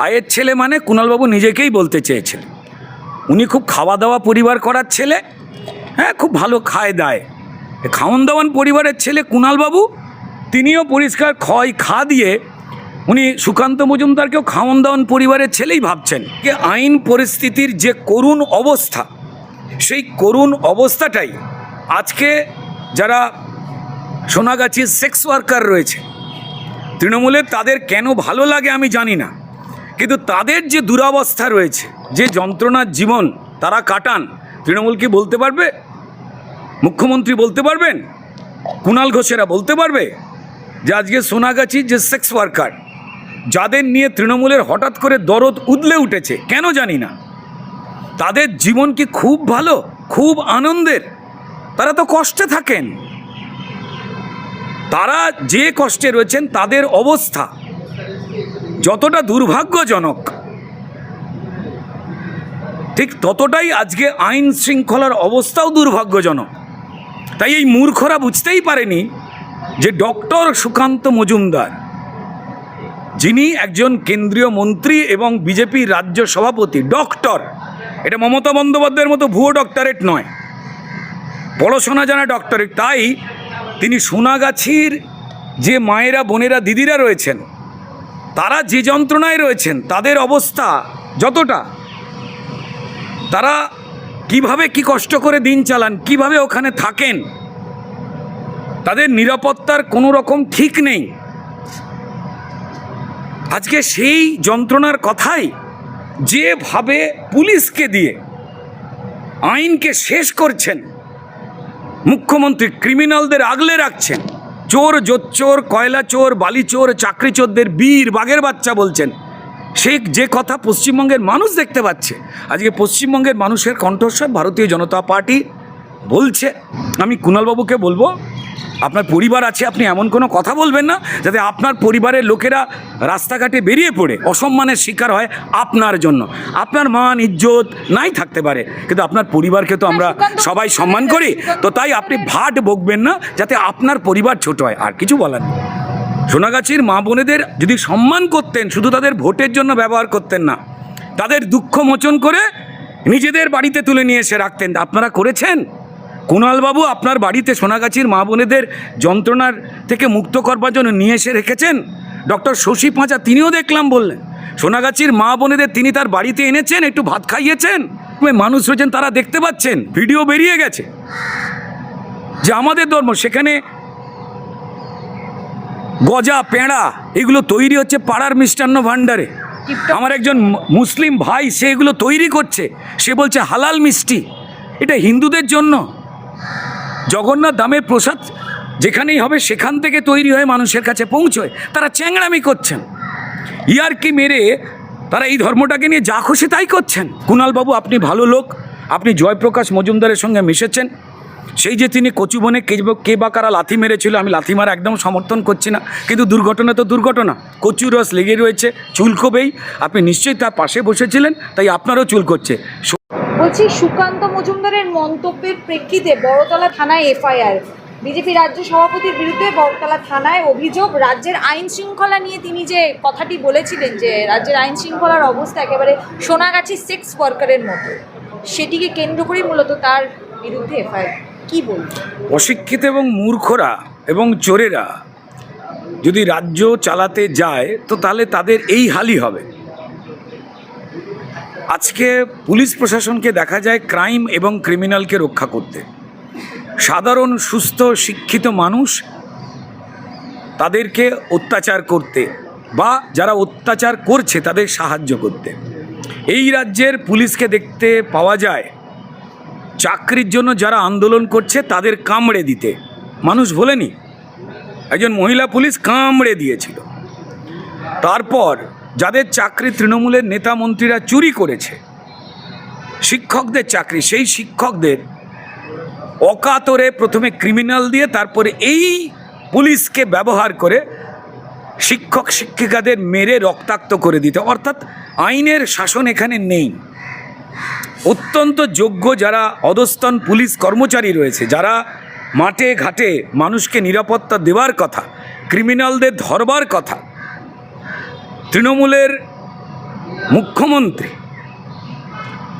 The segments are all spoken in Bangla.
খায়ের ছেলে মানে কুণালবাবু নিজেকেই বলতে চেয়েছিলেন। উনি খুব খাওয়া দাওয়া পরিবার করার ছেলে হ্যাঁ খুব ভালো খায় দায়। এ খাওয়ন দাওয়ান পরিবারের ছেলে কুণালবাবু, তিনিও পরিষ্কার ক্ষয় খা দিয়ে উনি সুকান্ত মজুমদারকেও খাওয়ন দাওয়ান পরিবারের ছেলেই ভাবছেন যে আইন পরিস্থিতির যে করুণ অবস্থা, সেই করুণ অবস্থাটাই আজকে যারা সোনাগাছির সেক্স ওয়ার্কার রয়েছে, তৃণমূলের তাদের কেন ভালো লাগে আমি জানি না। কিন্তু তাদের যে দুরাবস্থা রয়েছে, যে যন্ত্রণার জীবন তারা কাটান, তৃণমূল কি বলতে পারবে? মুখ্যমন্ত্রী বলতে পারবেন? কুণাল ঘোষেরা বলতে পারবে? যে আজকে সোনাগাছির যে সেক্স ওয়ার্কার যাদের নিয়ে তৃণমূলের হঠাৎ করে দরদ উদলে উঠেছে, কেন জানি না। তাদের জীবন কি খুব ভালো, খুব আনন্দের? তারা তো কষ্টে থাকেন। তারা যে কষ্টে রয়েছেন, তাদের অবস্থা যতটা দুর্ভাগ্যজনক, ঠিক ততটাই আজকে আইন শৃঙ্খলার অবস্থাও দুর্ভাগ্যজনক। তাই এই মূর্খরা বুঝতেই পারেনি যে ডক্টর সুকান্ত মজুমদার, যিনি একজন কেন্দ্রীয় মন্ত্রী এবং বিজেপি রাজ্য সভাপতি, ডক্টর। এটা মমতা বন্দ্যোপাধ্যায়ের মতো ভুয়ো ডক্টরেট নয়। পড়াশোনা জানা ডক্টরেট। তাই তিনি সোনাগাছির যে মায়েরা, বোনেরা, দিদিরা রয়েছেন তারা যে যন্ত্রণায় রয়েছেন, তাদের অবস্থা যতটা, তারা কীভাবে কি কষ্ট করে দিন চালান, কীভাবে ওখানে থাকেন, তাদের নিরাপত্তার কোনো রকম ঠিক নেই। আজকে সেই যন্ত্রণার কথাই যেভাবে পুলিশকে দিয়ে আইনকে শেষ করছেন, মুখ্যমন্ত্রী ক্রিমিনালদের আগলে রাখছেন চোর জোচ্চোর কয়লা চোর, বালি চোর, চাকরি চোরদের বীর, বাঘের বাচ্চা বলছেন। সেই যে কথা পশ্চিমবঙ্গের মানুষ দেখতে পাচ্ছে। আজকে পশ্চিমবঙ্গের মানুষের কণ্ঠস্বর ভারতীয় জনতা পার্টি বলছে আমি কুণালবাবুকে বলব আপনার পরিবার আছে আপনি এমন কোনো কথা বলবেন না যাতে আপনার পরিবারের লোকেরা রাস্তাঘাটে বেরিয়ে পড়ে অসম্মানের শিকার হয় আপনার জন্য। আপনার মান ইজ্জত নাই থাকতে পারে কিন্তু আপনার পরিবারকে তো আমরা সবাই সম্মান করি তো তাই আপনি ভাট বকবেন না যাতে আপনার পরিবার ছোট হয় আর কিছু বলার নেই। সোনাগাছির মা বোনেদের যদি সম্মান করতেন শুধু তাদের ভোটের জন্য ব্যবহার করতেন না তাদের দুঃখ মোচন করে নিজেদের বাড়িতে তুলে নিয়ে এসে রাখতেন। আপনারা করেছেন? কুণালবাবু আপনার বাড়িতে সোনাগাছির মা বোনেদের যন্ত্রণার থেকে মুক্ত করবার জন্য নিয়ে এসে রেখেছেন? ডক্টর শশী পাঁচা তিনিও দেখলাম বললেন। সোনাগাছির মা বোনেদের তিনি তার বাড়িতে এনেছেন একটু ভাত খাইয়েছেন? মানুষ রয়েছেন তারা দেখতে পাচ্ছেন ভিডিও বেরিয়ে গেছে। যে আমাদের ধর্ম সেখানে গজা পেঁড়া এগুলো তৈরি হচ্ছে পাড়ার মিষ্টান্ন ভাণ্ডারে। আমার একজন মুসলিম ভাই সে এগুলো তৈরি করছে। সে বলছে হালাল মিষ্টি। এটা হিন্দুদের জন্য। জগন্নাথ দামের প্রসাদ যেখানেই হবে, সেখান থেকে তৈরি হয়ে মানুষের কাছে পৌঁছয়। তারা চ্যাংড়ামি করছেন। ইয়ারকি মেরে তারা এই ধর্মটাকে নিয়ে যা খুশি তাই করছেন। কুণালবাবু, আপনি ভালো লোক। আপনি জয়প্রকাশ মজুমদারের সঙ্গে মিশেছেন। সেই যে তিনি কচুবনে কে কে বা কারা লাথি মেরেছিল, আমি লাথি মারা একদম সমর্থন করছি না। কিন্তু দুর্ঘটনা তো দুর্ঘটনা। কচু রস লেগে রয়েছে চুলকোবেই আপনি নিশ্চয়ই তার পাশে বসেছিলেন, তাই আপনারও চুল করছে। বলছি, সুকান্ত মজুমদারের মন্তব্যের প্রেক্ষিতে বড়তলা থানায় এফআইআর। বিজেপি রাজ্য সভাপতির বিরুদ্ধে বড়তলা থানায় অভিযোগ, রাজ্যের আইন শৃঙ্খলা নিয়ে তিনি যে কথাটি বলেছিলেন যে রাজ্যের আইন শৃঙ্খলার অবস্থা একেবারে সোনাগাছি সেক্স ওয়ার্কারের মতো, সেটিকে কেন্দ্র করেই মূলত তার বিরুদ্ধে এফআইআর। কি বলবেন? অশিক্ষিত এবং মূর্খরা এবং চোরেরা যদি রাজ্য চালাতে যায়, তো তাহলে তাদের এই হালই হবে। আজকে পুলিশ প্রশাসনকে দেখা যায় ক্রাইম এবং ক্রিমিনালকে রক্ষা করতে। সাধারণ, সুস্থ, শিক্ষিত মানুষ তাদেরকে অত্যাচার করতে বা যারা অত্যাচার করছে তাদের সাহায্য করতে। এই রাজ্যের পুলিশকে দেখতে পাওয়া যায়, চাকরির জন্য যারা আন্দোলন করছে তাদের কামড়ে দিতে। মানুষ ভোলেনি। একজন মহিলা পুলিশ কামড়ে দিয়েছিল। তারপর যাদের চাকরি তৃণমূলের নেতা মন্ত্রীরা চুরি করেছে, শিক্ষকদের চাকরি, সেই শিক্ষকদের অকাতরে প্রথমে ক্রিমিনাল দিয়ে তারপরে এই পুলিশকে ব্যবহার করে শিক্ষক, শিক্ষিকাদের মেরে রক্তাক্ত করে দিতে। অর্থাৎ আইনের শাসন এখানে নেই। অত্যন্ত যোগ্য যারা অধস্তন পুলিশ কর্মচারী রয়েছে, যারা মাঠে ঘাটে মানুষকে নিরাপত্তা দেওয়ার কথা ক্রিমিনালদের ধরবার কথা তৃণমূলের মুখ্যমন্ত্রী,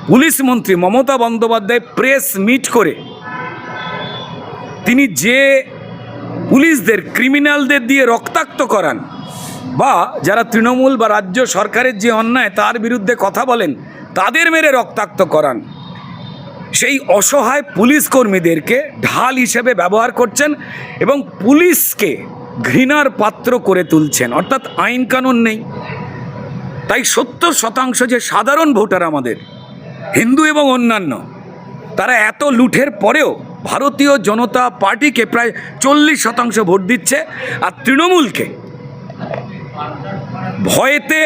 পুলিশ মন্ত্রী মমতা বন্দ্যোপাধ্যায় প্রেস মিট করে তিনি যে পুলিশদের, ক্রিমিনালদের দিয়ে রক্তাক্ত করান বা যারা তৃণমূল বা রাজ্য সরকারের যে অন্যায় তার বিরুদ্ধে কথা বলেন, তাদের মেরে রক্তাক্ত করান। সেই অসহায় পুলিশ কর্মীদেরকে ঢাল হিসেবে ব্যবহার করছেন এবং পুলিশকে ঘৃণার পাত্র করে তুলছেন। অর্থাৎ আইন কানুন নেই। তাই সত্তর শতাংশ যে সাধারণ ভোটার আমাদের হিন্দু এবং অন্যান্য তারা এত লুঠের পরেও ভারতীয় জনতা পার্টিকে প্রায় চল্লিশ শতাংশ ভোট দিচ্ছে আর তৃণমূলকে ভয়েতে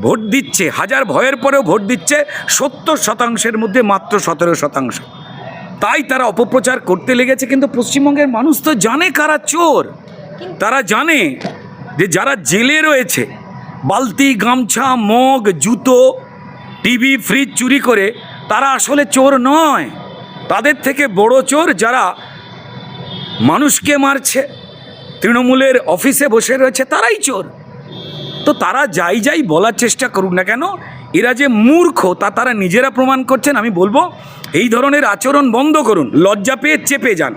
ভোট দিচ্ছে হাজার ভয়ের পরেও ভোট দিচ্ছে সত্তর শতাংশের মধ্যে মাত্র সতেরো শতাংশ। তাই তারা অপপ্রচার করতে লেগেছে কিন্তু পশ্চিমবঙ্গের মানুষ তো জানে কারা চোর। তারা জানে যে যারা জেলে রয়েছে বালতি, গামছা, মগ, জুতো, টিভি, ফ্রিজ চুরি করে তারা আসলে চোর নয়। তাদের থেকে বড় চোর যারা মানুষকে মারছে, তৃণমূলের অফিসে বসে রয়েছে, তারাই চোর। তো তারা যাই যাই বলার চেষ্টা করুক না কেন, এরা যে মূর্খ, তা তারা নিজেরা প্রমাণ করছেন। আমি বলব, এই ধরনের আচরণ বন্ধ করুন, লজ্জা পেয়ে চেপে যান।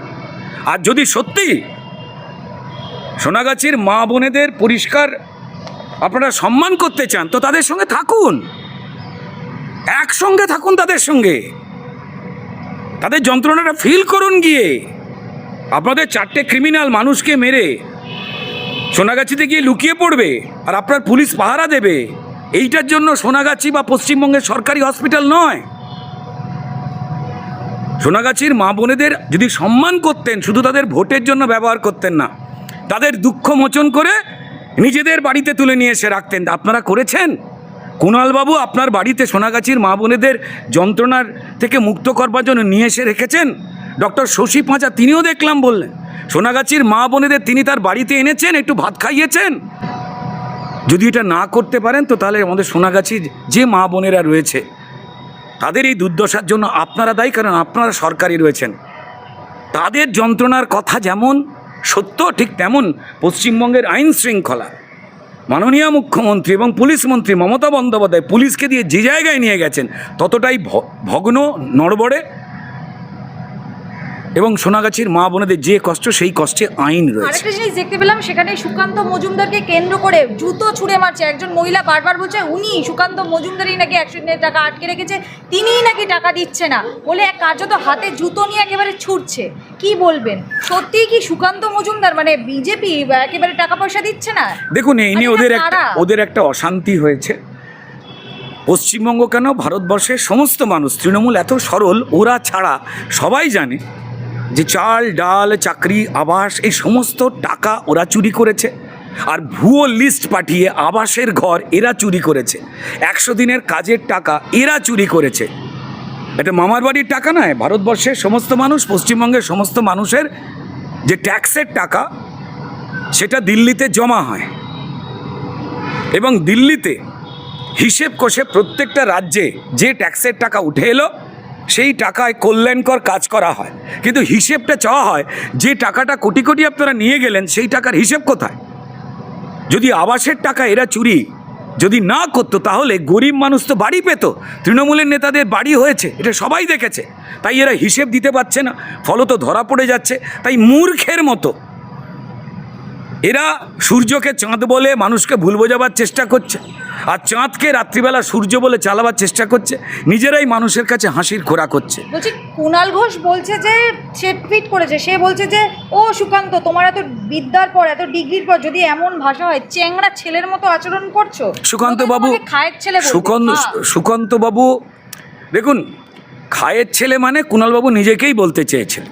আর যদি সত্যি সোনাগাছির মা বোনেদের পরিষ্কার আপনারা সম্মান করতে চান, তো তাদের সঙ্গে থাকুন। একসঙ্গে থাকুন তাদের সঙ্গে। তাদের যন্ত্রণাটা ফিল করুন গিয়ে। আপনাদের চারটে ক্রিমিনাল মানুষকে মেরে সোনাগাছিতে গিয়ে লুকিয়ে পড়বে আর আপনার পুলিশ পাহারা দেবে। এইটার জন্য সোনাগাছি বা পশ্চিমবঙ্গের সরকারি হসপিটাল নয়। সোনাগাছির মা বোনেদের যদি সম্মান করতেন, শুধু তাদের ভোটের জন্য ব্যবহার করতেন না, তাদের দুঃখ মোচন করে নিজেদের বাড়িতে তুলে নিয়ে এসে রাখতেন। আপনারা করেছেন? কুণালবাবু আপনার বাড়িতে সোনাগাছির মা বোনেদের যন্ত্রণার থেকে মুক্ত করবার জন্য নিয়ে এসে রেখেছেন? ডক্টর শশী পাঁচা তিনিও দেখলাম বললেন। সোনাগাছির মা বোনেদের তিনি তার বাড়িতে এনেছেন, একটু ভাত খাইয়েছেন? যদি এটা না করতে পারেন, তো তাহলে আমাদের সোনাগাছির যে মা বোনেরা রয়েছে, তাদের এই দুর্দশার জন্য আপনারা দায়ী, কারণ আপনারা সরকারি রয়েছেন। তাদের যন্ত্রণার কথা যেমন সত্য ঠিক তেমন পশ্চিমবঙ্গের আইন শৃঙ্খলা। মাননীয় মুখ্যমন্ত্রী এবং পুলিশ মন্ত্রী মমতা বন্দ্যোপাধ্যায় পুলিশকে দিয়ে যে জায়গায় নিয়ে গেছেন, ততটাই ভগ্ন, নড়বড়ে এবং সোনাগাছির মা বোনেদের যে কষ্ট সেই কষ্টে আইন রয়েছে। আরেকটা জিনিস দেখতে পেলাম সেখানে সুকান্ত মজুমদারকে কেন্দ্র করে জুতো ছুঁড়ে মারছে। একজন মহিলা বারবার বলছে উনি সুকান্ত মজুমদারই নাকি একশো দিনের টাকা আটকে রেখেছে তিনিই নাকি টাকা দিচ্ছে না। বলে এক কার্যত হাতে জুতো নিয়ে একেবারে ছুটছে। কি বলবেন? সত্যিই কি সুকান্ত মজুমদার মানে বিজেপি একেবারে টাকা পয়সা দিচ্ছে না? দেখুন এই নিয়ে ওদের একটা ওদের একটা অশান্তি হয়েছে। পশ্চিমবঙ্গ কেন? ভারতবর্ষের সমস্ত মানুষ তৃণমূল এত সরল ওরা ছাড়া সবাই জানে। যে চাল, ডাল, চাকরি, আবাস, এই সমস্ত টাকা ওরা চুরি করেছে। আর ভুয়ো লিস্ট পাঠিয়ে আবাসের ঘর এরা চুরি করেছে। একশো দিনের কাজের টাকা এরা চুরি করেছে। এটা মামার বাড়ির টাকা নয়, ভারতবর্ষের সমস্ত মানুষ, পশ্চিমবঙ্গের সমস্ত মানুষের যে ট্যাক্সের টাকা, সেটা দিল্লিতে জমা হয়। এবং দিল্লিতে হিসেব কষে প্রত্যেকটা রাজ্যে যে ট্যাক্সের টাকা উঠে এলো সেই টাকায় কল্যাণকর কাজ করা হয়। কিন্তু হিসেবটা চাওয়া হয়, যে টাকাটা কোটি কোটি আপনারা নিয়ে গেলেন, সেই টাকার হিসেব কোথায়? যদি আবাসের টাকা এরা চুরি যদি না করতো, তাহলে গরিব মানুষ তো বাড়ি পেত। তৃণমূলের নেতাদের বাড়ি হয়েছে, এটা সবাই দেখেছে। তাই এরা হিসেব দিতে পারছে না, ফলত ধরা পড়ে যাচ্ছে, তাই মূর্খের মতো। এরা সূর্যকে চাঁদ বলে মানুষকে ভুল বোঝাবার চেষ্টা করছে। আর চাঁদকে রাত্রিবেলা সূর্য বলে চালাবার চেষ্টা করছে নিজেরাই মানুষের কাছে হাসির খোরাক হচ্ছে বলছি কুণাল ঘোষ বলছে যে সে টুইট করেছে সে বলছে যে ও সুকান্ত তোমার এত বিদ্যার পর এত ডিগ্রির পর যদি এমন ভাষা হয় চেংড়া ছেলের মতো আচরণ করছ সুকান্ত বাবু খায়ের ছেলে। সুকান্ত হ্যাঁ। সুকান্ত বাবু দেখুন খায়ের ছেলে মানে কুণালবাবু নিজেকেই বলতে চেয়েছেন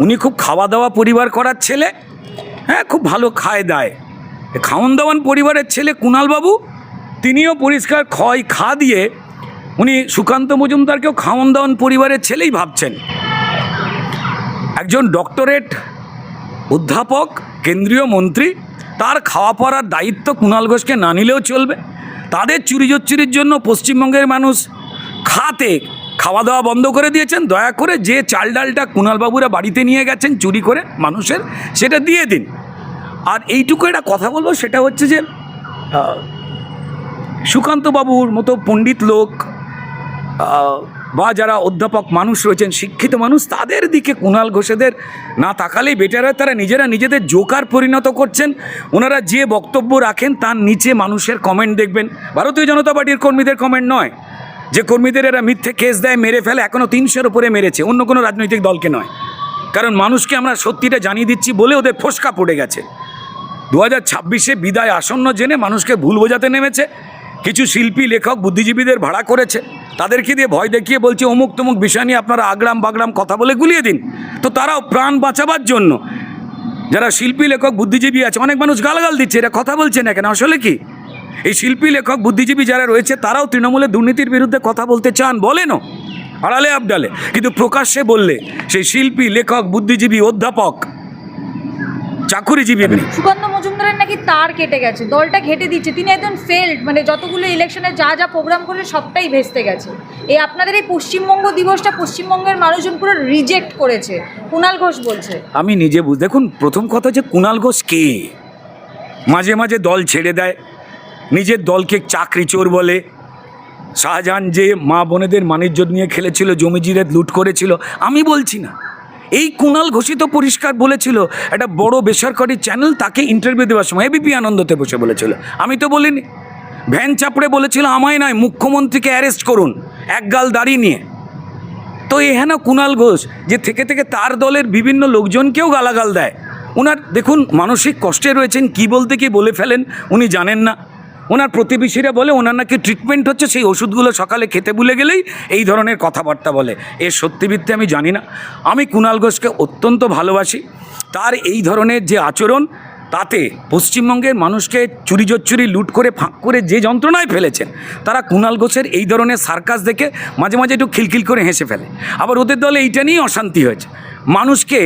উনি খুব খাওয়া দাওয়া পরিবার করার ছেলে হ্যাঁ খুব ভালো খায় দায় খাওয়ান দাওয়ান পরিবারের ছেলে কুণালবাবু তিনিও পরিষ্কার ক্ষয় খা দিয়ে উনি সুকান্ত মজুমদারকেও খাওয়ান দাওয়ান পরিবারের ছেলেই ভাবছেন। একজন ডক্টরেট, অধ্যাপক, কেন্দ্রীয় মন্ত্রী, তার খাওয়া পড়ার দায়িত্ব কুণাল ঘোষকে না নিলেও চলবে। তাদের চুরি জচ্চুরির জন্য পশ্চিমবঙ্গের মানুষ খাতে খাওয়া দাওয়া বন্ধ করে দিয়েছেন। দয়া করে যে চাল ডালটা কুণালবাবুরা বাড়িতে নিয়ে গেছেন চুরি করে মানুষের, সেটা দিয়ে দিন। আর এইটুকু একটা কথা বলব, সেটা হচ্ছে যে সুকান্তবাবুর মতো পণ্ডিত লোক বা যারা অধ্যাপক মানুষ রয়েছেন, শিক্ষিত মানুষ, তাদের দিকে কুণাল ঘোষেদের না তাকালেই বেটার হয়। তারা নিজেরা নিজেদের জোকার পরিণত করছেন। ওনারা যে বক্তব্য রাখেন, তার নিচে মানুষের কমেন্ট দেখবেন। ভারতীয় জনতা পার্টির কর্মীদের কমেন্ট নয়। যে কর্মীদের এরা মিথ্যে কেস দেয়, মেরে ফেলে এখনও তিনশোর উপরে মেরেছে। অন্য কোনো রাজনৈতিক দলকে নয়। কারণ মানুষকে আমরা সত্যিটা জানিয়ে দিচ্ছি বলে ওদের ফোসকা পড়ে গেছে। দু হাজার ছাব্বিশে বিদায় আসন্ন জেনে মানুষকে ভুল বোঝাতে নেমেছে। কিছু শিল্পী, লেখক, বুদ্ধিজীবীদের ভাড়া করেছে। তাদেরকে দিয়ে ভয় দেখিয়ে বলছে, অমুক তমুক বিষয় নিয়ে আপনারা আগ্রাম বাগরাম কথা বলে গুলিয়ে দিন। তো তারাও প্রাণ বাঁচাবার জন্য যারা শিল্পী, লেখক, বুদ্ধিজীবী আছে, অনেক মানুষ গালগাল দিচ্ছে, এরা কথা বলছে না কেন? আসলে কি? এই শিল্পী, লেখক, বুদ্ধিজীবী যারা রয়েছে, তারাও তৃণমূলের দুর্নীতির বিরুদ্ধে কথা বলতে চান বলেনও আড়ালে আবডালে। কিন্তু প্রকাশ্যে বললে, সেই শিল্পী, লেখক, বুদ্ধিজীবী অধ্যাপক চাকুরিজীবী সুকান্ত মজুমদারের নাকি তার কেটে গেছে দলটা ঘেটে দিচ্ছে তিনি একজন ফেল্ড মানে যতগুলো ইলেকশনে যা যা প্রোগ্রাম করে সবটাই ভেস্তে গেছে। এই আপনাদের এই পশ্চিমবঙ্গ দিবসটা পশ্চিমবঙ্গের মানুষজন পুরো রিজেক্ট করেছে কুণাল ঘোষ বলছে। আমি নিজে বুঝ দেখুন প্রথম কথা যে কুণাল ঘোষ কে? মাঝে মাঝে দল ছেড়ে দেয় নিজের দলকে চাকরি চোর বলে। শাহজাহান যে মা বোনেদের মানিজ্য নিয়ে খেলেছিল জমি জমিজিরে লুট করেছিল আমি বলছি না। এই কুণাল ঘোষিত পরিষ্কার বলেছিল, একটা বড় বেসরকারি চ্যানেল তাকে ইন্টারভিউ দেওয়ার সময় এবিপি আনন্দতে বসে বলেছিল। আমি তো বলিনি। ভ্যান চাপড়ে বলেছিল, আমায় নয়, মুখ্যমন্ত্রীকে অ্যারেস্ট করুন, এক গাল দাড়ি নিয়ে। তো এ হ্যাঁ না কুণাল ঘোষ, যে থেকে থেকে তার দলের বিভিন্ন লোকজনকেও গালাগাল দেয়। ওনার দেখুন, মানসিক কষ্টে রয়েছেন, কি বলতে কি বলে ফেলেন, উনি জানেন না। ওনার প্রতিবেশীরা বলে, ওনার নাকি ট্রিটমেন্ট হচ্ছে, সেই ওষুধগুলো সকালে খেতে ভুলে গেলেই এই ধরনের কথাবার্তা বলে। এর সত্যিবৃত্তে আমি জানি না। আমি কুণাল ঘোষকে অত্যন্ত ভালোবাসি। তার এই ধরনের যে আচরণ, তাতে পশ্চিমবঙ্গের মানুষকে চুরি জচ্চুরি লুট করে, ফাঁক করে যে যন্ত্রণায় ফেলেছেন, তারা কুণাল ঘোষের এই ধরনের সার্কাস দেখে মাঝে মাঝে একটু খিলখিল করে হেসে ফেলে। আবার ওদের দলে এইটা নিয়েই অশান্তি হয়েছে। মানুষকে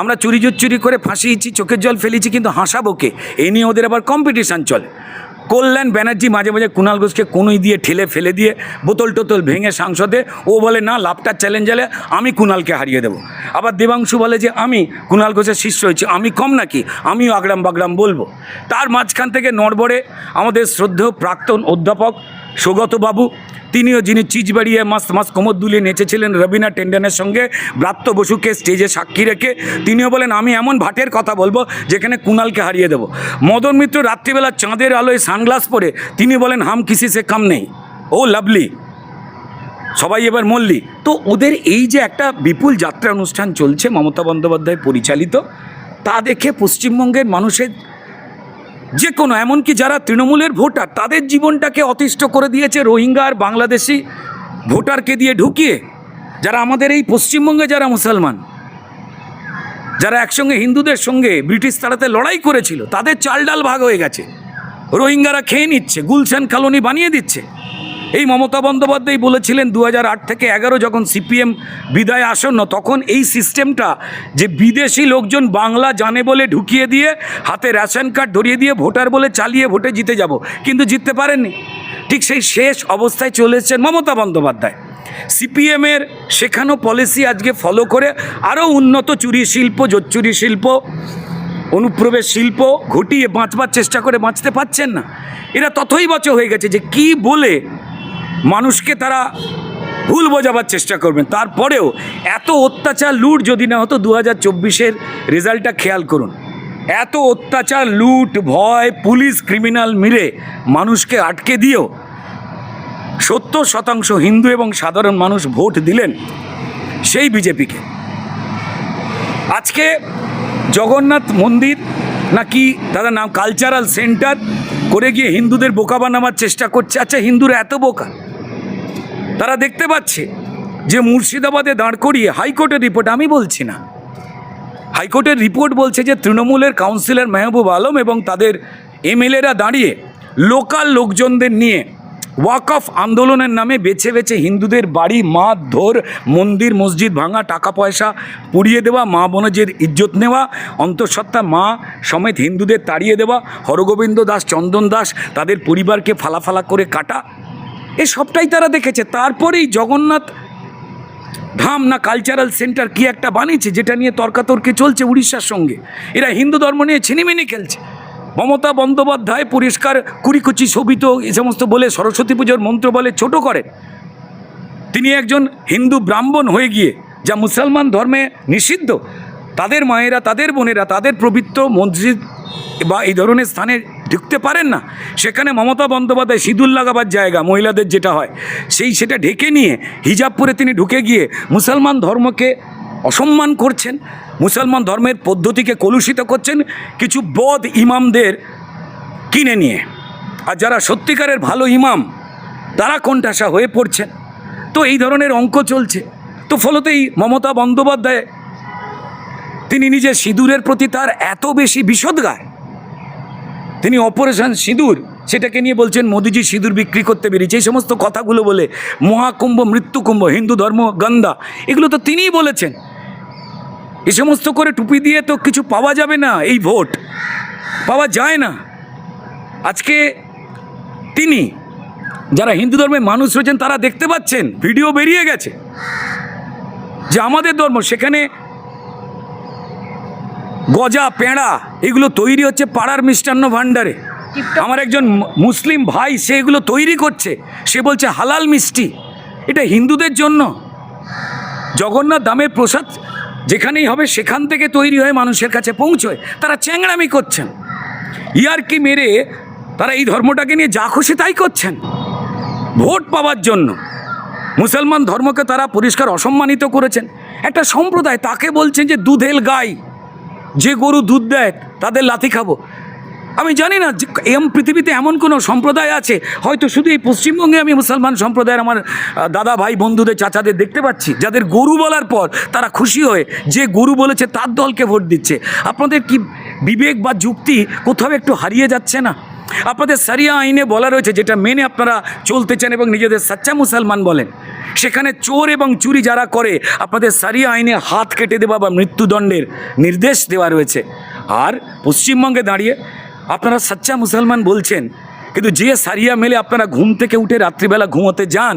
আমরা চুরি জচ্চুরি করে ফাঁসিয়েছি, চোখের জল ফেলেছি, কিন্তু হাসাবোকে এই নিয়ে ওদের আবার কম্পিটিশান চলে। কল্যাণ ব্যানার্জি মাঝে মাঝে কুণাল ঘোষকে কনুই দিয়ে ঠেলে ফেলে দিয়ে বোতল টোতল ভেঙে সাংসদে, ও বলে, না লাভটার চ্যালেঞ্জ হলে আমি কুণালকে হারিয়ে দেবো। আবার দেবাংশু বলে যে, আমি কুণাল ঘোষের শিষ্য হয়েছি, আমি কম নাকি? আমিও আগ্রাম বাগরাম বলব। তার মাঝখান থেকে নড়বড়ে আমাদের শ্রদ্ধেয় প্রাক্তন অধ্যাপক সৌগতবাবু তিনিও যিনি চিজ বাড়িয়ে মাস মাস কোমর দুলিয়ে নেচেছিলেন রবিনা টেন্ডনের সঙ্গে, ব্রাত্য বসুকে স্টেজে সাক্ষী রেখে তিনিও বলেন, আমি এমন ভাটের কথা বলব যেখানে কুণালকে হারিয়ে দেবো। মদন মিত্র রাত্রিবেলা চাঁদের আলোয় সানগ্লাস পরে তিনি বলেন, হাম কিসি সে কাম নেই। ও লাভলি, সবাই এবার মল্লি। তো ওদের এই যে একটা বিপুল যাত্রা অনুষ্ঠান চলছে মমতা বন্দ্যোপাধ্যায় পরিচালিত, তা দেখে পশ্চিমবঙ্গের মানুষের যে কোনো, এমনকি যারা তৃণমূলের ভোটার, তাদের জীবনটাকে অতিষ্ঠ করে দিয়েছে রোহিঙ্গা আর বাংলাদেশি ভোটারকে দিয়ে ঢুকিয়ে, যারা আমাদের এই পশ্চিমবঙ্গে যারা মুসলমান, যারা একসঙ্গে হিন্দুদের সঙ্গে ব্রিটিশ তারাতে লড়াই করেছিল, তাদের চাল ডাল ভাগ হয়ে গেছে। রোহিঙ্গারা খেয়ে নিচ্ছে, গুলশান কালোনি বানিয়ে দিচ্ছে। এই মমতা বন্দ্যোপাধ্যায় বলেছিলেন দু থেকে এগারো যখন সিপিএম বিদায় আসন্ন, তখন এই সিস্টেমটা যে বিদেশি লোকজন বাংলা জানে বলে ঢুকিয়ে দিয়ে, হাতে রেশন কার্ড ধরিয়ে দিয়ে ভোটার বলে চালিয়ে ভোটে জিতে যাব, কিন্তু জিততে পারেননি। ঠিক সেই শেষ অবস্থায় চলে এসেছেন মমতা বন্দ্যোপাধ্যায়। সিপিএমের শেখানো পলিসি আজকে ফলো করে আরও উন্নত চুরি শিল্প, জোচ্চুরি শিল্প, অনুপ্রবেশ শিল্প ঘটিয়ে বাঁচবার চেষ্টা করে বাঁচতে পারছেন না। এরা ততই বছর হয়ে গেছে যে কি বলে মানুষকে তারা ভুল বোঝাবার চেষ্টা করবেন। তারপরেও এত অত্যাচার লুট যদি না হতো দু হাজার চব্বিশের রেজাল্টটা খেয়াল করুন। এত অত্যাচার, লুট, ভয়, পুলিশ, ক্রিমিনাল মিলে মানুষকে আটকে দিয়েও সত্তর শতাংশ হিন্দু এবং সাধারণ মানুষ ভোট দিলেন সেই বিজেপিকে। আজকে জগন্নাথ মন্দির নাকি তাদের নাম কালচারাল সেন্টার করে গিয়ে হিন্দুদের বোকা বানাবার চেষ্টা করছে। আচ্ছা হিন্দুরা এত বোকা। তারা দেখতে পাচ্ছে যে মুর্শিদাবাদে দাঁড় করিয়ে হাইকোর্টের রিপোর্ট, আমি বলছি না। হাইকোর্টের রিপোর্ট বলছে যে তৃণমূলের কাউন্সিলর মেহবুব আলম এবং তাদের এমএলএরা দাঁড়িয়ে লোকাল লোকজনদের নিয়ে ওয়াক অফ আন্দোলনের নামে বেছে বেছে হিন্দুদের বাড়ি, মাঠ, ধর, মন্দির, মসজিদ ভাঙা, টাকা পয়সা পুড়িয়ে দেওয়া, মা বনজের ইজ্জত নেওয়া, অন্তঃসত্ত্বা মা সমেত হিন্দুদের তাড়িয়ে দেওয়া, হরগোবিন্দ দাস, চন্দন দাস তাদের পরিবারকে ফালাফালা করে কাটা। সবটাই তারা দেখেছে। তারপরেই জগন্নাথ ধাম না কালচারাল সেন্টার কি একটা বানিয়েছে, যেটা নিয়ে তর্কাতর্কি চলছে উড়িষ্যার সঙ্গে। এরা হিন্দু ধর্ম নিয়ে ছিনিমিনি খেলছে। মমতা বন্দ্যোপাধ্যায় পরিষ্কার কুড়িকুচি শোভিত এই সমস্ত বলে সরস্বতী পুজোর মন্ত্র বলে ছোট করেন তিনি একজন হিন্দু ব্রাহ্মণ হয়ে গিয়ে, যা মুসলমান ধর্মে নিষিদ্ধ তাদের মায়েরা, তাদের বোনেরা, তাদের পবিত্র মসজিদ বা এই ধরনের স্থানে ঢুকতে পারেন না। সেখানে মমতা বন্দ্যোপাধ্যায় সিঁদুর লাগাবার জায়গা, মহিলাদের যেটা হয়, সেই সেটা ঢেকে নিয়ে হিজাব পরে তিনি ঢুকে গিয়ে মুসলমান ধর্মকে অসম্মান করছেন, মুসলমান ধর্মের পদ্ধতিকে কলুষিত করছেন, কিছু বদ ইমামদের কিনে নিয়ে। আর যারা সত্যিকারের ভালো ইমাম, তারা কোণঠাসা হয়ে পড়ছেন। তো এই ধরনের অঙ্ক চলছে। তো ফলতেই মমতা বন্দ্যোপাধ্যায় তিনি নিজের সিঁদুরের প্রতি তার এত বেশি বিষদগায় তিনি অপারেশন সিঁদুর, সেটাকে নিয়ে বলছেন, মোদিজি সিঁদুর বিক্রি করতে বেরিয়েছে। এই সমস্ত কথাগুলো বলে মহাকুম্ভ, মৃত্যুকুম্ভ, হিন্দু ধর্ম গন্দা এগুলো তো তিনিই বলেছেন। এই সমস্ত করে টুপি দিয়ে তো কিছু পাওয়া যাবে না এই ভোট। পাওয়া যায় না। আজকে তিনি, যারা হিন্দু ধর্মের মানুষ রয়েছেন, তারা দেখতে পাচ্ছেন, ভিডিও বেরিয়ে গেছে, যে আমাদের ধর্ম, সেখানে গজা পেঁড়া এগুলো তৈরি হচ্ছে পাড়ার মিষ্টান্ন ভাণ্ডারে। আমার একজন মুসলিম ভাই সে এগুলো তৈরি করছে। সে বলছে হালাল মিষ্টি। এটা হিন্দুদের জন্য। জগন্নাথ দামের প্রসাদ যেখানেই হবে সেখান থেকে তৈরি হয়ে মানুষের কাছে পৌঁছয়। তারা চ্যাংড়ামি করছেন। ইয়ারকি মেরে তারা এই ধর্মটাকে নিয়ে যা খুশি তাই করছেন। ভোট পাওয়ার জন্য। মুসলমান ধর্মকে তারা পরিষ্কার অসম্মানিত করেছেন। একটা সম্প্রদায় তাকে বলছেন যে দুধেল গাই। যে গরু দুধ দেয়, তাদের লাথি খাব। আমি জানি না এম পৃথিবীতে এমন কোনো সম্প্রদায় আছে, হয়তো শুধু এই পশ্চিমবঙ্গে আমি মুসলমান সম্প্রদায়ের আমার দাদা, ভাই, বন্ধুদের, চাচাদের দেখতে পাচ্ছি, যাদের গরু বলার পর তারা খুশি হয়ে যে গরু বলেছে তার দলকে ভোট দিচ্ছে। আপনাদের কি বিবেক বা যুক্তি কোথাও একটু হারিয়ে যাচ্ছে না? আপনাদের সারিয়া আইনে বলা রয়েছে যেটা মেনে আপনারা চলতে চান এবং নিজেদের সাচ্চা মুসলমান বলেন। সেখানে চোর এবং চুরি যারা করে, আপনাদের সারিয়া আইনে হাত কেটে দেওয়া বা মৃত্যুদণ্ডের নির্দেশ দেওয়া রয়েছে। আর পশ্চিমবঙ্গে দাঁড়িয়ে আপনারা সাচ্চা মুসলমান বলছেন, কিন্তু যে সারিয়া মেলে আপনারা ঘুম থেকে উঠে রাত্রিবেলা ঘুমোতে যান,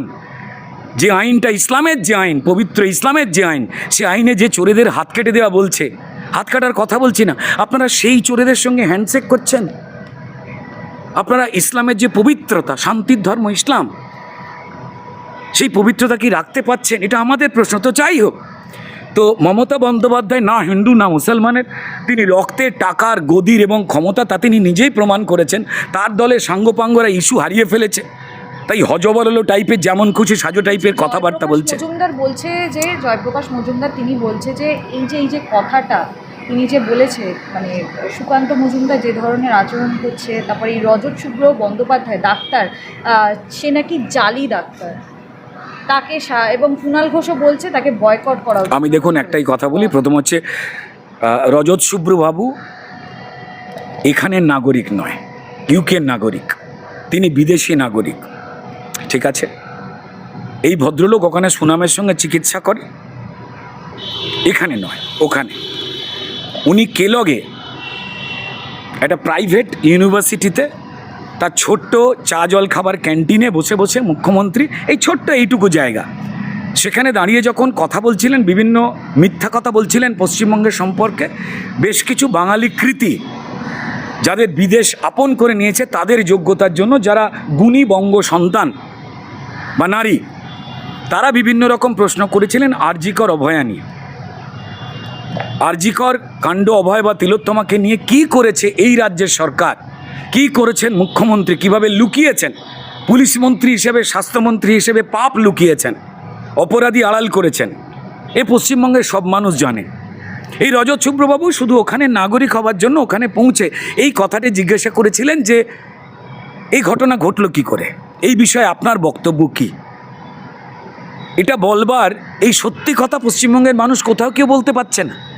যে আইনটা ইসলামের যে আইন, পবিত্র ইসলামের যে আইন, সে আইনে যে চোরেদের হাত কেটে দেওয়া বলছে, হাত কাটার কথা বলছি না, আপনারা সেই চোরেদের সঙ্গে হ্যান্ডশেক করছেন? আপনারা ইসলামের যে পবিত্রতা শান্তির ধর্ম ইসলাম সেই পবিত্রতা কি রাখতে পাচ্ছেন এটা আমাদের প্রশ্ন। তো যাই হোক তো মমতা বন্দ্যোপাধ্যায় না হিন্দু না মুসলমানের তিনি রক্তের টাকার গদির এবং ক্ষমতা তা তিনি নিজেই প্রমাণ করেছেন। তার দলে সাঙ্গপাঙ্গরা ইস্যু হারিয়ে ফেলেছে। তাই হজবরলো টাইপের যেমন খুশি সাজো টাইপের কথাবার্তা বলছে। মজুমদার বলছে যে জয়প্রকাশ মজুমদার তিনি বলছে যে এই যে এই যে কথাটা তিনি যে বলেছে মানে সুকান্ত মজুমদার যে ধরনের আচরণ করছে, তারপরে এই রজত শুভ্র বন্দ্যোপাধ্যায়, ডাক্তার সে নাকি জালি ডাক্তার। তাকে এবং কুণাল ঘোষও বলছে তাকে বয়কট করা আমি দেখুন একটাই কথা বলি, প্রথম হচ্ছে রজত শুভ্র বাবু এখানের নাগরিক নয় ইউকের নাগরিক। তিনি বিদেশি নাগরিক। ঠিক আছে? এই ভদ্রলোক ওখানে সুনামের সঙ্গে চিকিৎসা করে, এখানে নয়, ওখানে। উনি কেলগে একটা প্রাইভেট ইউনিভার্সিটিতে তার ছোট্ট চা জল খাবার ক্যান্টিনে বসে বসে মুখ্যমন্ত্রী এই ছোট্ট এইটুকু জায়গা। সেখানে দাঁড়িয়ে যখন কথা বলছিলেন, বিভিন্ন মিথ্যা কথা বলছিলেন পশ্চিমবঙ্গের সম্পর্কে, বেশ কিছু বাঙালি কৃতি যাদের বিদেশ আপন করে নিয়েছে তাদের যোগ্যতার জন্য যারা গুণী বঙ্গ সন্তান বা নারী, তারা বিভিন্ন রকম প্রশ্ন করেছিলেন আরজিকর অভয়া নিয়ে আরজিকর কাণ্ড অভয় বা তিলোত্তমাকে নিয়ে কি করেছে এই রাজ্যের সরকার? কি করেছেন মুখ্যমন্ত্রী? কীভাবে লুকিয়েছেন? পুলিশ মন্ত্রী হিসেবে, স্বাস্থ্যমন্ত্রী হিসেবে পাপ লুকিয়েছেন, অপরাধী আড়াল করেছেন। এ পশ্চিমবঙ্গের সব মানুষ জানে। এই রজত শুভ্রবাবু শুধু ওখানে নাগরিক হওয়ার জন্য ওখানে পৌঁছে এই কথাটি জিজ্ঞাসা করেছিলেন যে, এই ঘটনা ঘটলো কি করে? এই বিষয়ে আপনার বক্তব্য কী? এটা বলবার এই সত্যি কথা পশ্চিমবঙ্গের মানুষ কোথাও কেউ বলতে পারছে না।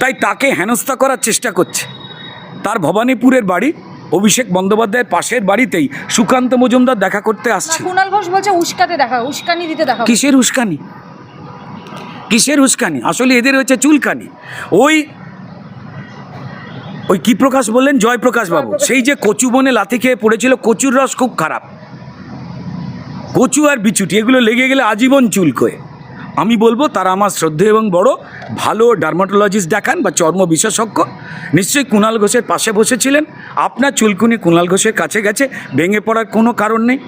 তাই তাকে হেনস্থা করার চেষ্টা করছে। তার ভবানীপুরের বাড়ি অভিষেক বন্দ্যোপাধ্যায়ের পাশের বাড়িতেই সুকান্ত মজুমদার দেখা করতে আসছে। কুণাল ঘোষ বলছে উস্কাতে দেখা উস্কানি দিতে দেখা কিসের উস্কানি? কিসের উস্কানি? আসলে এদের হচ্ছে চুলকানি। ওই ওই কি প্রকাশ বললেন? জয়প্রকাশ বাবু। সেই যে কচু বনে লাথি খেয়ে পড়েছিল কচুর রস খুব খারাপ। কচু আর বিচুটি এগুলো লেগে গেলে আজীবন চুলকোয়। আমি বলব তারা আমার শ্রদ্ধে এবং বড়। ভালো ডার্মাটোলজিস্ট দেখান বা চর্ম বিশেষজ্ঞ। নিশ্চয়ই কুণাল ঘোষের পাশে বসেছিলেন। আপনার চুলকুনি কুণাল ঘোষের কাছে গেছে। ভেঙে পড়ার কোনো কারণ নেই।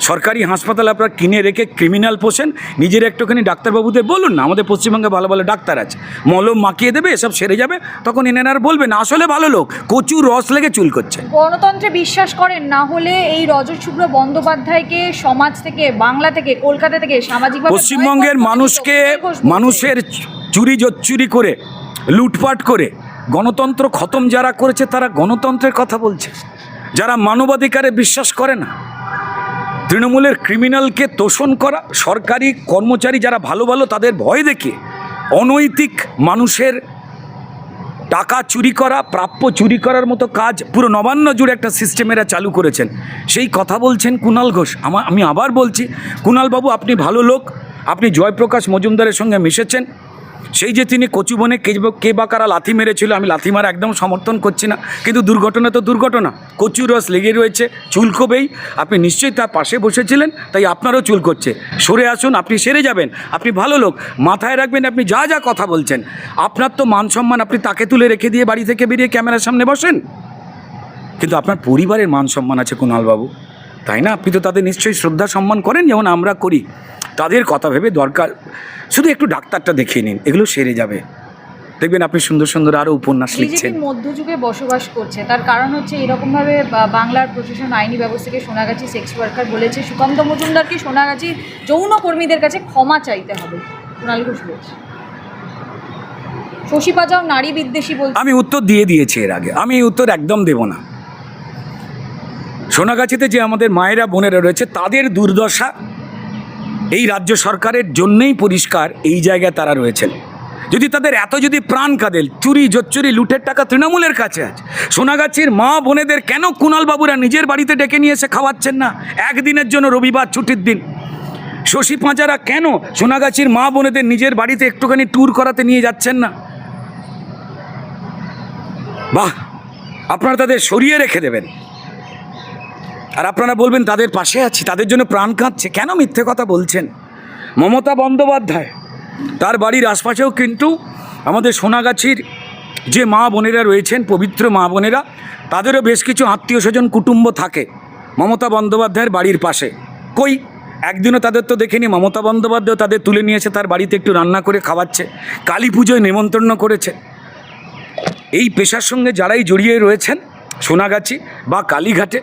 সরকারি হাসপাতালে আপনারা কিনে রেখে ক্রিমিনাল পোষেন নিজের একটুখানি ডাক্তারবাবুদের বলুন না আমাদের পশ্চিমবঙ্গে ভালো ভালো ডাক্তার আছে। মলম মাখিয়ে দেবে এসব সেরে যাবে তখন এনারা বলবেন আসলে ভালো লোক কচুর রস লেগে চুল করছে। গণতন্ত্রে বিশ্বাস করেন না হলে এই রজত বন্দ্যোপাধ্যায়কে সমাজ থেকে বাংলা থেকে কলকাতা থেকে সামাজিকভাবে পশ্চিমবঙ্গের মানুষকে মানুষের চুরি জচ্চুরি করে লুটপাট করে গণতন্ত্র খতম যারা করেছে তারা গণতন্ত্রের কথা বলছে। যারা মানবাধিকারে বিশ্বাস করে না তৃণমূলের ক্রিমিনালকে তোষণ করা, সরকারি কর্মচারী যারা ভালো ভালো তাদের ভয় দেখে অনৈতিক মানুষের টাকা চুরি করা, প্রাপ্য চুরি করার মতো কাজ পুরো নবান্ন জুড়ে একটা সিস্টেমেরা চালু করেছেন। সেই কথা বলছেন কুণাল ঘোষ। আমা আমি আবার বলছি, কুণালবাবু আপনি ভালো লোক, আপনি জয়প্রকাশ মজুমদারের সঙ্গে মিশেছেন সেই যে তিনি কচুবনে কে কে বা কারা লাথি মেরেছিল, আমি লাথি মারা একদম সমর্থন করছি না। কিন্তু দুর্ঘটনা তো দুর্ঘটনা। কচুর রস লেগে রয়েছে চুলকোবেই আপনি নিশ্চয়ই তার পাশে বসেছিলেন, তাই আপনারও চুল করছে সরে আসুন, আপনি সেরে যাবেন, আপনি ভালো লোক। মাথায় রাখবেন, আপনি যা যা কথা বলছেন। আপনার তো মান সম্মান, আপনি তাকে তুলে রেখে দিয়ে বাড়ি থেকে বেরিয়ে ক্যামেরার সামনে বসেন। কিন্তু আপনার পরিবারের মান সম্মান আছে কুণালবাবু। তাই না? আপনি তো তাদের নিশ্চয়ই শ্রদ্ধা সম্মান করেন, যেমন আমরা করি। তাদের কথা ভেবে দরকার। শুধু একটু ডাক্তারটা দেখিয়ে নিন এগুলো সেরে যাবে। দেখবেন আপনি সুন্দর সুন্দর আরও উপন্যাস লিখছেন। মধ্যযুগে বসবাস করছে? তার কারণ হচ্ছে এরকমভাবে বাংলার প্রশাসন আইনি ব্যবস্থাকে সোনাগাছি সেক্স ওয়ার্কার বলেছে। সুকান্ত মজুমদারকে সোনাগাছির যৌন কর্মীদের কাছে ক্ষমা চাইতে হবে। কুণাল ঘোষ বলছে। শশী পাজাও নারী বিদ্বেষী বলছে। আমি উত্তর দিয়ে দিয়েছি এর আগে। আমি এই উত্তর একদম দেব না। সোনাগাছিতে যে আমাদের মায়েরা বোনেরা রয়েছে তাদের দুর্দশা এই রাজ্য সরকারের জন্যই পরিষ্কার এই জায়গায় তারা রয়েছেন। যদি তাদের এত যদি প্রাণ কাঁদেল, চুরি, জচ্চুরি, লুটের টাকা তৃণমূলের কাছে আছে। সোনাগাছির মা বোনেদের কেন কুণালবাবুরা নিজের বাড়িতে ডেকে নিয়ে এসে খাওয়াচ্ছেন না? একদিনের জন্য রবিবার ছুটির দিন। শশী পাঁচারা কেন সোনাগাছির মা বোনেদের নিজের বাড়িতে একটুখানি ট্যুর করাতে নিয়ে যাচ্ছেন না? বাহ! আপনারা তাদের সরিয়ে রেখে দেবেন। আর আপনারা বলবেন, তাদের পাশে আছি, তাদের জন্য প্রাণ কাঁদছে। কেন মিথ্যে কথা বলছেন? মমতা বন্দ্যোপাধ্যায়, তার বাড়ির আশপাশেও কিন্তু আমাদের সোনাগাছির যে মা বোনেরা রয়েছেন, পবিত্র মা বোনেরা, তাদেরও বেশ কিছু আত্মীয় স্বজন, কুটুম্ব থাকে মমতা বন্দ্যোপাধ্যায়ের বাড়ির পাশে। কই? একদিনও তাদের তো দেখিনি, মমতা বন্দ্যোপাধ্যায় তাদের তুলে নিয়েছে, তার বাড়িতে একটু রান্না করে খাওয়াচ্ছে, কালী পুজোয় নেমন্তন্ন করেছে। এই পেশার সঙ্গে যারাই জড়িয়ে রয়েছেন, সোনাগাছি বা কালীঘাটে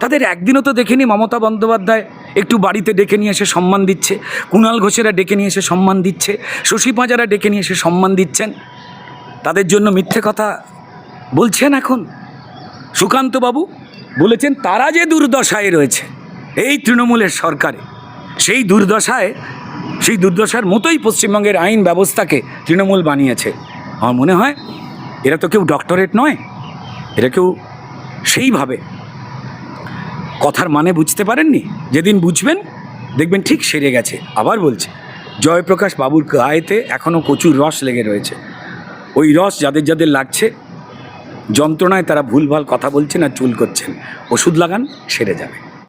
তাদের একদিনও তো দেখেনি মমতা বন্দ্যোপাধ্যায়। একটু বাড়িতে ডেকে নিয়ে এসে সম্মান দিচ্ছে। কুণাল ঘোষেরা ডেকে নিয়ে এসে সম্মান দিচ্ছে। শশী পাঁজারা ডেকে নিয়ে এসে সম্মান দিচ্ছেন। তাদের জন্য মিথ্যে কথা বলছেন এখন। সুকান্তবাবু বলেছেন, তারা যে দুর্দশায় রয়েছে, এই তৃণমূলের সরকারে, সেই দুর্দশায়, সেই দুর্দশার মতোই পশ্চিমবঙ্গের আইন ব্যবস্থাকে তৃণমূল বানিয়েছে। আমার মনে হয়, এরা তো কেউ ডক্টরেট নয়। এরা কেউ সেইভাবে কথার মানে বুঝতে পারেননি? যেদিন বুঝবেন, দেখবেন ঠিক সেরে গেছে। আবার বলছে, জয়প্রকাশ বাবুর গায়েতে এখনও প্রচুর রস লেগে রয়েছে। ওই রস যাদের যাদের লাগছে, যন্ত্রণায় তারা ভুলভাল কথা বলছেন আর চুল করছেন। ওষুধ লাগান, সেরে যাবে।